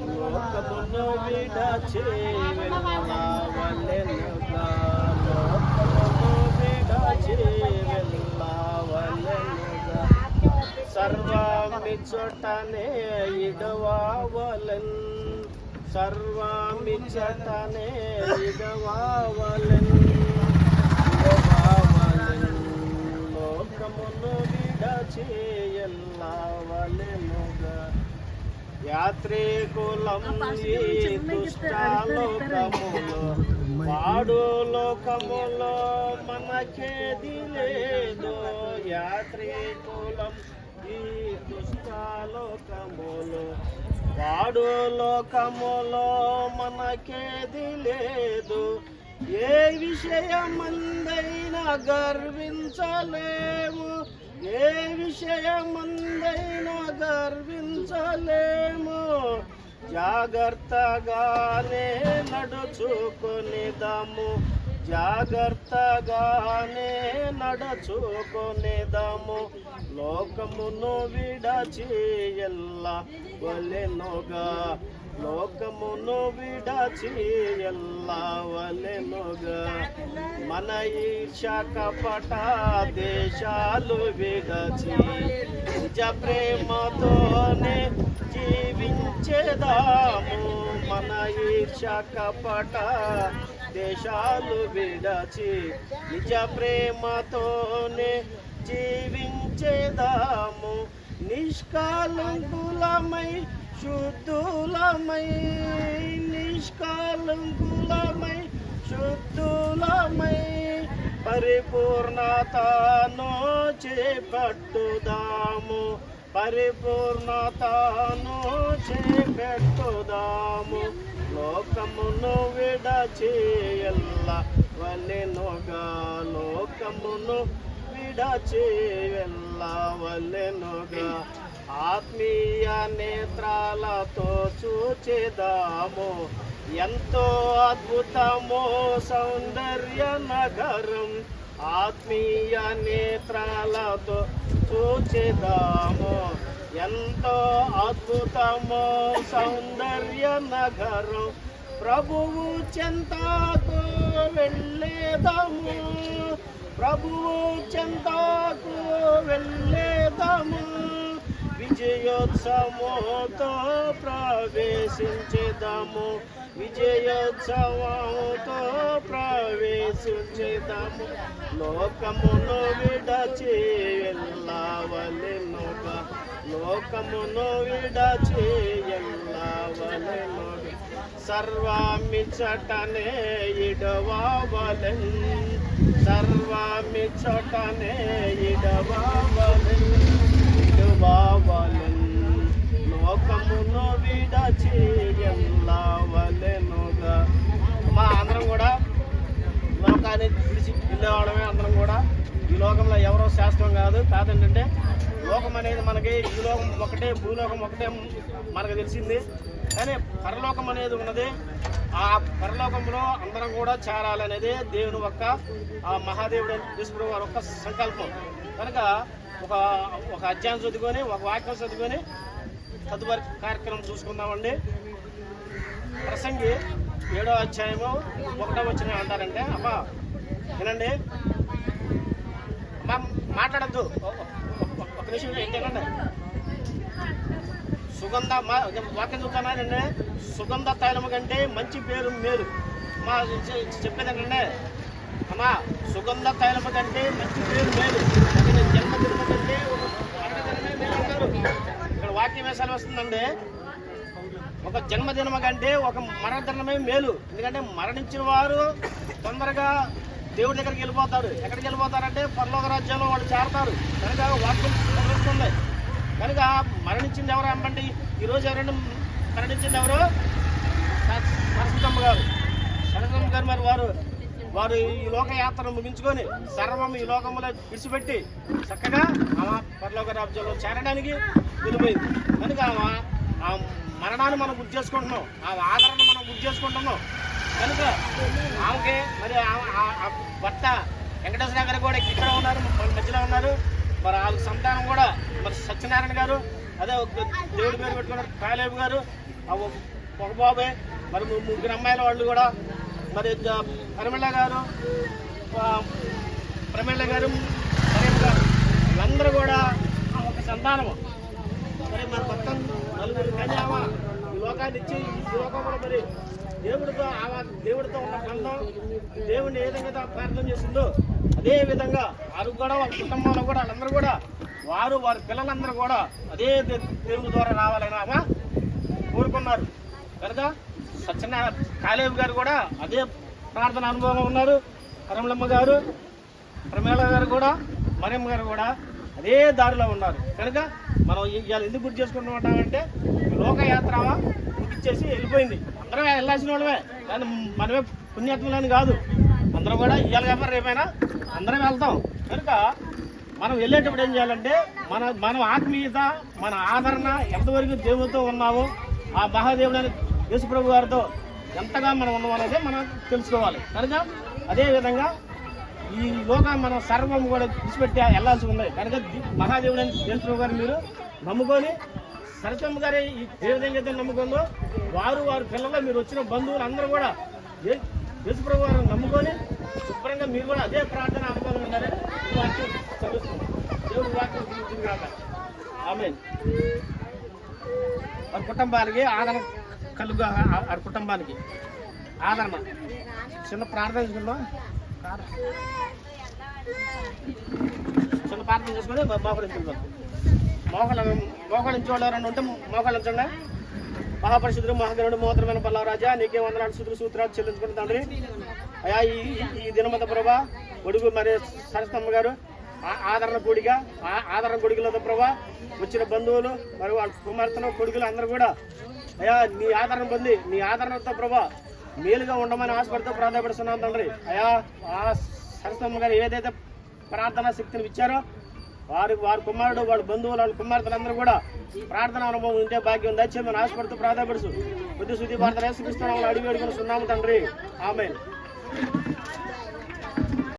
లోకమును విడచి వెళ్ళవలెనుగా లోకమును విడచి వెళ్ళవలెనుగా సర్వమిచ్చటనే ఇడవావలెన్. సర్వమిచ్చటనే ఇడవావలెన్. ఇడవావలెన్ లోకమును విడచి ఎల్లవలెనుగా యాత్రికులం ఈ దుష్టాలోకములో. వాడు లోకములో మనకేది లేదు. యాత్రికులం ఈ దుష్టాలోకములో. వాడు లోకములో మనకేది లేదు. ఏ విషయమందైనా గర్వించలేము. విషయమందైనా గర్వించలేము. జాగ్రత్తగానే నడుచుకునిదాము. జాగ్రత్తగానే నడుచుకునిదాము. లోకమును విడచి ఎల్ల వలెనుగా లోకమును విడచి ఎల్లవలెనుగా మన ఈర్ష కపట దేశాలు విడచి నిజ ప్రేమతోనే జీవించేదాము. మన ఈర్ష కపట దేశాలు విడచి నిజ ప్రేమతోనే జీవించేదాము. నిష్కాలంకులమై శుద్ధులమై నిష్కాలంకులమై శుద్ధులమై పరిపూర్ణతను చేపట్టుదాము. పరిపూర్ణతను చేపెట్టుదాము. లోకమును విడచి ఎల్ల వలెనుగా లోకమును విడచి ఎల్ల వలెనుగా ఆత్మీయ నేత్రాలతో చూచేదాము. ఎంతో అద్భుతమో సౌందర్య నగరం ఆత్మీయ నేత్రాలతో చూచేదాము. ఎంతో అద్భుతమో సౌందర్య నగరం ప్రభువు చెంతకు వెళ్ళేదము. ప్రభువు చెంతకు వెళ్ళేదము. విజయోత్సవంతో ప్రవేశించేదాము. విజయోత్సవంతో ప్రవేశించేదాము. లోకమును విడచి వెళ్ళవలెనుగా లోకమును విడచి వెళ్ళవలెనుగా సర్వామిచ్చటనే ఇడవావలెన్ సర్వామిచ్చటనే ఇడవావలెన్ ఇడవావలెన్ లోకమును విడచి ఎల్లవలెనుగా మా అందరం కూడా లోకాన్ని విడిచి వెళ్ళేవాళ్ళమే అందరం కూడా. ఈ లోకంలో ఎవరో శాస్త్రం కాదు. కాదంటే లోకం అనేది మనకి ఈ లోకం ఒకటే భూలోకం ఒకటే మనకు తెలిసింది. కానీ పరలోకం అనేది ఉన్నది. ఆ పరలోకంలో అందరం కూడా చేరాలనేది దేవుని యొక్క ఆ మహాదేవుడు తీసుకునే వారి యొక్క సంకల్పం. కనుక ఒక ఒక అధ్యాయం చదువుకొని ఒక వాక్యం చదువుకొని తదుపరి కార్యక్రమం చూసుకుందామండి. ప్రసంగి ఏడో అధ్యాయము ఒకటో వచ్చిన అంటారంటే అమ్మా వినండి. అమ్మా మాట్లాడద్దు. ఒక నిమిషం ఏంటండి సుగంధ మా వాక్యం చూస్తానండి సుగంధ తైలము కంటే మంచి పేరు మేలు. మా చె- చెప్పేది ఏంటంటే అమ్మా సుగంధ తైలము కంటే మంచి పేరు మేలు అందుకని జన్మదినము కంటే ఒక మరణదినమే మేలు అంటారు ఇక్కడ వాక్యం వేసాలు ఒక జన్మదినము కంటే ఒక మరణదినమే మేలు. ఎందుకంటే మరణించిన వారు తొందరగా దేవుడి దగ్గరికి వెళ్ళిపోతారు. ఎక్కడికి వెళ్ళిపోతారంటే పరలోక రాజ్యంలో వాళ్ళు చేరతారు. కనుక వాక్యం చదువుతుంది కనుక మరణించింది ఎవరు అమ్మండి? ఈరోజు ఎవరైనా మరణించింది ఎవరు? సరస్వతమ్మ గారు. సరస్వతమ్మ గారు మరి వారు వారు ఈ లోకయాత్రను ముగించుకొని సర్వం ఈ లోకంలో విడిచిపెట్టి చక్కగా ఆమె పరలోక రాజ్యంలో చేరడానికి వెళ్ళిపోయింది కనుక ఆమె ఆ మరణాన్ని మనం గుర్తు చేసుకుంటున్నాం. ఆ ఆదరణ మనం గుర్తు చేసుకుంటున్నాం. కనుక ఆమెకి మరి ఆ- ఆ భర్త వెంకటేశ్వర గారు కూడా ఇక్కడ ఉన్నారు మన మధ్యలో ఉన్నారు. మరి వాళ్ళ సంతానం కూడా మరి సత్యనారాయణ గారు అదే ఒక దేవుడి పేరు పెట్టుకున్నారు కాలేబు గారు ఆ ఒక బాబే మరి ముగ్గురు అమ్మాయిల వాళ్ళు కూడా మరి పరిమళ గారు ప్రమేళ గారు మరియమ్మ గారు వీళ్ళందరూ కూడా ఒక సంతానము. మరి మన మొత్తం నలుగురు కన్యామా ఈ లోకాన్ని ఇచ్చి ఈ లోకంలో మరి దేవుడితో ఆమె దేవుడితో ఉన్న బంధం దేవుడిని ఏ విధంగా ప్రార్థన చేసిందో అదే విధంగా వారు కూడా వాళ్ళ కుటుంబంలో కూడా వాళ్ళందరూ కూడా వారు వారి పిల్లలందరూ కూడా అదే దే- ద్వారా రావాలని ఆమె కోరుకున్నారు. కనుక సత్యనారాయణ కాలేబు గారు కూడా అదే ప్రార్థన అనుభవంలో ఉన్నారు. కరమలమ్మ గారు ప్రమేళ గారు కూడా మరియమ్మ గారు కూడా అదే దారిలో ఉన్నారు. కనుక మనం ఇవాళ ఎందుకు గుర్తు చేసుకుంటూ ఉంటామంటే లోకయాత్ర ముగిచ్చేసి వెళ్ళిపోయింది. అందరం వెళ్ళాల్సిన వాళ్ళమే. కానీ మనమే పుణ్యాత్మలని కాదు. అందరం కూడా ఇవాళ కాకపోతే రేపైనా అందరం వెళ్తాం. కనుక మనం వెళ్ళేటప్పుడు ఏం చేయాలంటే మన మనం ఆత్మీయత మన ఆదరణ ఎంతవరకు దేవుడితో ఉన్నామో ఆ మహాదేవుడైన యేసుప్రభు గారితో ఎంతగా మనం ఉన్నాం అనేది మనం తెలుసుకోవాలి. కనుక అదేవిధంగా ఈ లోకం మనం సర్వం కూడా విడిచిపెట్టి వెళ్ళాల్సి ఉంది. కనుక ది- యేసుప్రభు గారిని మీరు నమ్ముకొని సరస్వమ్మ గారి ఈ ఏ విధంగా అయితే నమ్ముకుందో వారు వారి పిల్లలు మీరు వచ్చిన బంధువులు అందరూ కూడా యేసుప్రభు గారిని నమ్ముకొని శుభ్రంగా మీరు కూడా అదే ప్రార్థన అనుభవం ఉండాలని వాక్యం చదువుతున్నాం దేవుడు వాక్యం కాక ఆమె వారి కుటుంబానికి ఆదరణ కలుగు ఆ కుటుంబానికి. ఆదరణ. చిన్న ప్రార్థన చేసుకుందాం. చిన్న ప్రార్థన చేసుకుని మోకరించుకుందాం. మోకల మోకరించేవాళ్ళు ఎవరైనా ఉంటే మోకలించండి మహాపరిశుద్ధుడు మహాగణుడు మోహతరమైన పల్లవరాజా నీకే వందనాలు శుద్ధులు సూత్రాలు చెల్లించుకుని తండ్రి. అయా ఈ ఈ దినమంత ప్రభా ఒడుగు మరి సరస్తమ్మ గారు ఆ- ఆదరణ గుడిగా ఆ- ఆదరణ కొడుకులతో ప్రభా వచ్చిన బంధువులు మరి వాళ్ళ కుమార్తెలు కొడుకులు అందరూ కూడా అయా నీ ఆదరణ పొంది నీ ఆదరణతో ప్రభా మేలుగా ఉండమని ఆశపడితో ప్రాధాన్యపడుతున్నాం తండ్రి. అయా ఆ సరస్వమ్మ గారు ఏదైతే ప్రార్థనా శక్తిని ఇచ్చారో వారి వారి కుమారుడు వాళ్ళ బంధువులు వాళ్ళ కుమార్తెలందరూ కూడా ప్రార్థన అనుభవం ఉంటే భాగ్యం దయచేయమని ఆశపడుతూ ప్రాధాన్యపడుచు. కొద్ది శుద్ధి భారత యేసుక్రీస్తు అడిగి అడుగుని సున్నాము తండ్రి. ఆమె